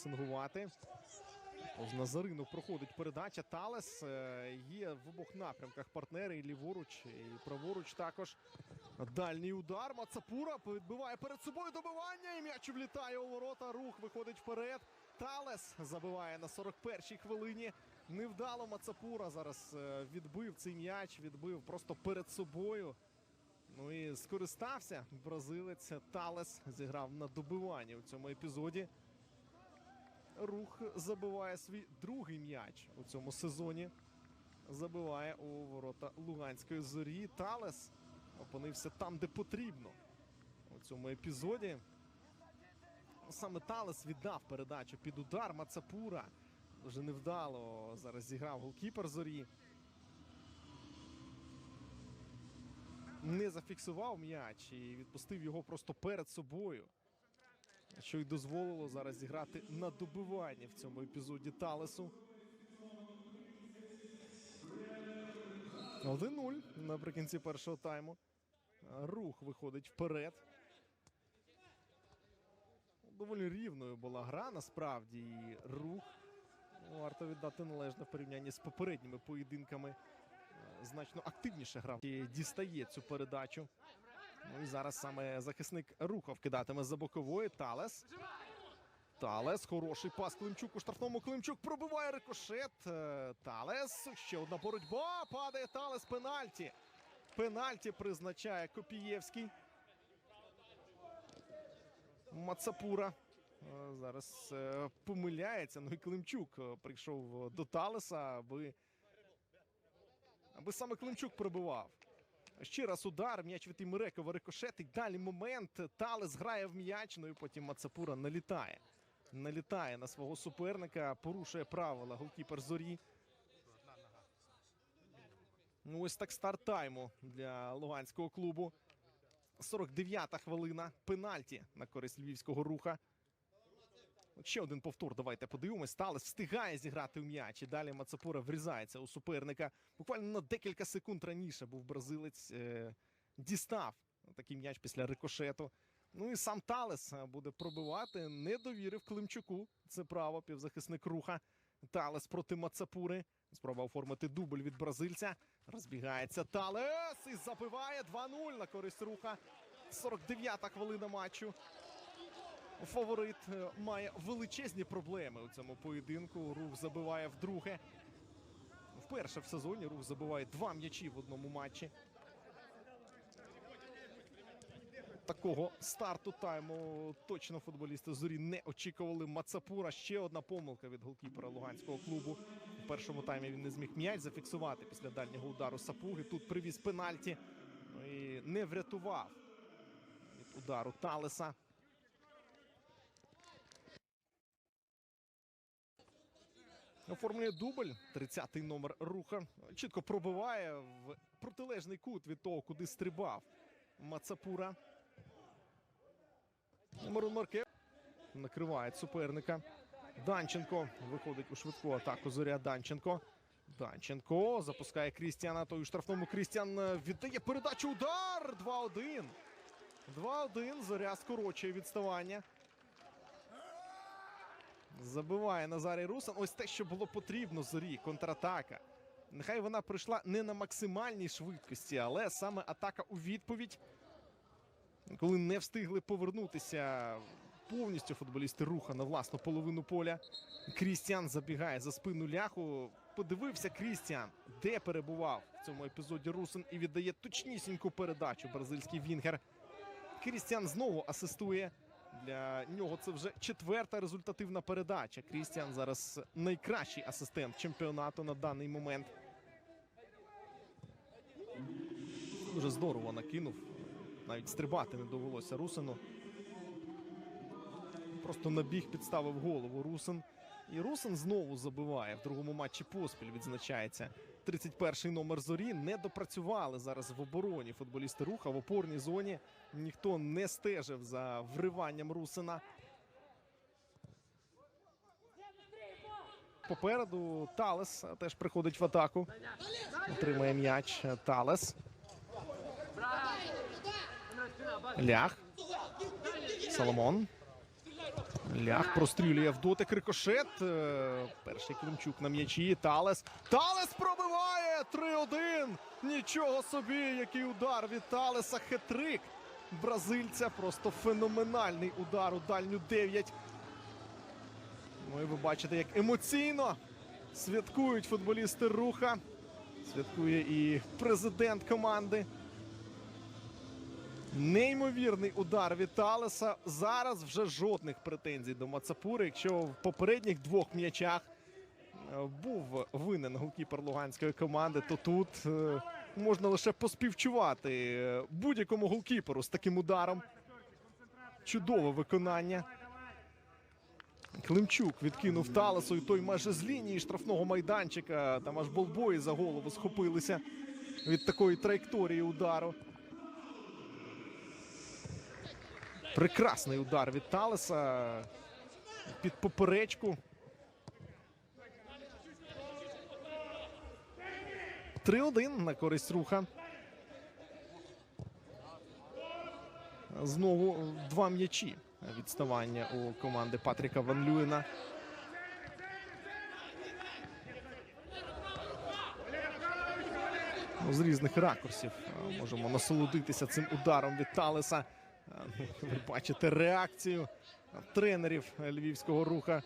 пресингувати. З Назарину проходить передача. Талес е, є в обох напрямках партнери і ліворуч, і праворуч також. Дальній удар. Мацапура відбиває перед собою добивання. І м'яч влітає у ворота. Рух виходить вперед. Талес забиває на 41-й хвилині. Невдало Мацапура зараз е, відбив цей м'яч, відбив просто перед собою. Ну і скористався бразилець Талес. Зіграв на добиванні у цьому епізоді. Рух забиває свій другий м'яч у цьому сезоні. Забиває у ворота Луганської зорі. Талес опинився там, де потрібно. У цьому епізоді. Саме Талес віддав передачу під удар Мацапура. Дуже невдало зараз зіграв голкіпер зорі. Не зафіксував м'яч і відпустив його просто перед собою. Що й дозволило зараз зіграти на добиванні в цьому епізоді Талесу. 1-0 наприкінці першого тайму. Рух виходить вперед. Доволі рівною була гра, насправді. І рух варто віддати належне в порівнянні з попередніми поєдинками. Е, Значно активніше грав. І дістає цю передачу. Ну і зараз саме захисник руха вкидатиме за бокової. Талес. Талес. Хороший пас Климчук у штрафному. Климчук пробиває рикошет. Е, Талес. Ще одна боротьба. Падає Талес. Пенальті. Пенальті призначає Копієвський. Мацапура. е, Зараз е, помиляється. Ну і Климчук прийшов до Талеса, аби, аби саме Климчук пробивав. Ще раз удар, м'яч від Імерекова рикошетить. Далі момент. Талес грає в м'яч, ну і потім Мацапура налітає. Налітає на свого суперника, порушує правила голкіпер зорі. Ну, ось так старт тайму для луганського клубу. 49-та хвилина. Пенальті на користь львівського руха. Ще один повтор. Давайте подивимось. Талес встигає зіграти в м'яч. І далі Мацапура врізається у суперника. Буквально на декілька секунд раніше був бразилець. Е, дістав такий м'яч після рикошету. Ну і сам Талес е, буде пробивати. Не довірив Климчуку. Це право, півзахисник руха. Талес проти Мацапури. Спроба оформити дубль від бразильця. Розбігається Талес і забиває 2-0 на користь руха. 49-та хвилина матчу. Фаворит е, має величезні проблеми у цьому поєдинку. Рух забиває вдруге. Вперше в сезоні рух забиває два м'ячі в одному матчі. Такого старту тайму точно футболісти зорі не очікували. Мацапура ще одна помилка від голкіпера луганського клубу. У першому таймі він не зміг м'яч зафіксувати після дальнього удару сапуги. Тут привіз пенальті ну і не врятував від удару Талеса. Оформлює дубль. 30-й номер руха. Чітко пробиває в протилежний кут від того, куди стрибав Мацапура. Мирон Марке накриває суперника. Данченко виходить у швидку атаку. Зоря Данченко. Данченко запускає Крістіана. Той у штрафному Крістіан е, віддає передачу. Удар! 2-1. 2-1. Зоря скорочує відставання. Забиває Назарій Русан. Ось те, що було потрібно зорі. Контратака. Нехай вона прийшла не на максимальній швидкості, але саме атака у відповідь. Коли не встигли повернутися повністю футболісти руха на власну половину поля. Крістіан забігає за спину ляху. Подивився Крістіан, де перебував в цьому епізоді Русин і віддає точнісіньку передачу бразильський Вінгер. Крістіан знову асистує. Для нього це вже четверта результативна передача. Крістіан зараз найкращий асистент чемпіонату на даний момент. Дуже здорово накинув. Навіть стрибати не довелося Русину. Просто набіг, підставив голову Русин. І Русин знову забиває в другому матчі поспіль. Відзначається 31-й номер зорі. Не допрацювали зараз в обороні футболісти руха в опорній зоні. Ніхто не стежив за вриванням Русина. Попереду Талес теж приходить в атаку. Отримає м'яч Талес. Лях. Соломон. Лях прострілює в дотик рикошет. Е, Перший Климчук на м'ячі. Талес. Талес пробиває 3-1. Нічого собі, який удар від Талеса. Хетрик бразильця. Просто феноменальний удар у дальню 9. Ну і ви бачите, як емоційно святкують футболісти руха. Святкує і президент команди. Неймовірний удар від Талеса. Зараз вже жодних претензій до Мацапури. Якщо в попередніх двох м'ячах був винен голкіпер луганської команди, то тут е, можна лише поспівчувати е, будь-якому голкіперу з таким ударом. Чудове виконання. Климчук відкинув Талесу, і той майже з лінії штрафного майданчика. Там аж болбої за голову схопилися від такої траєкторії удару. Прекрасний удар від Талеса під поперечку. 3-1 на користь руха. Знову два м'ячі відставання у команди Патріка Ван Люєна. Ну, з різних ракурсів можемо насолодитися цим ударом від Талеса. Ви бачите реакцію тренерів львівського руха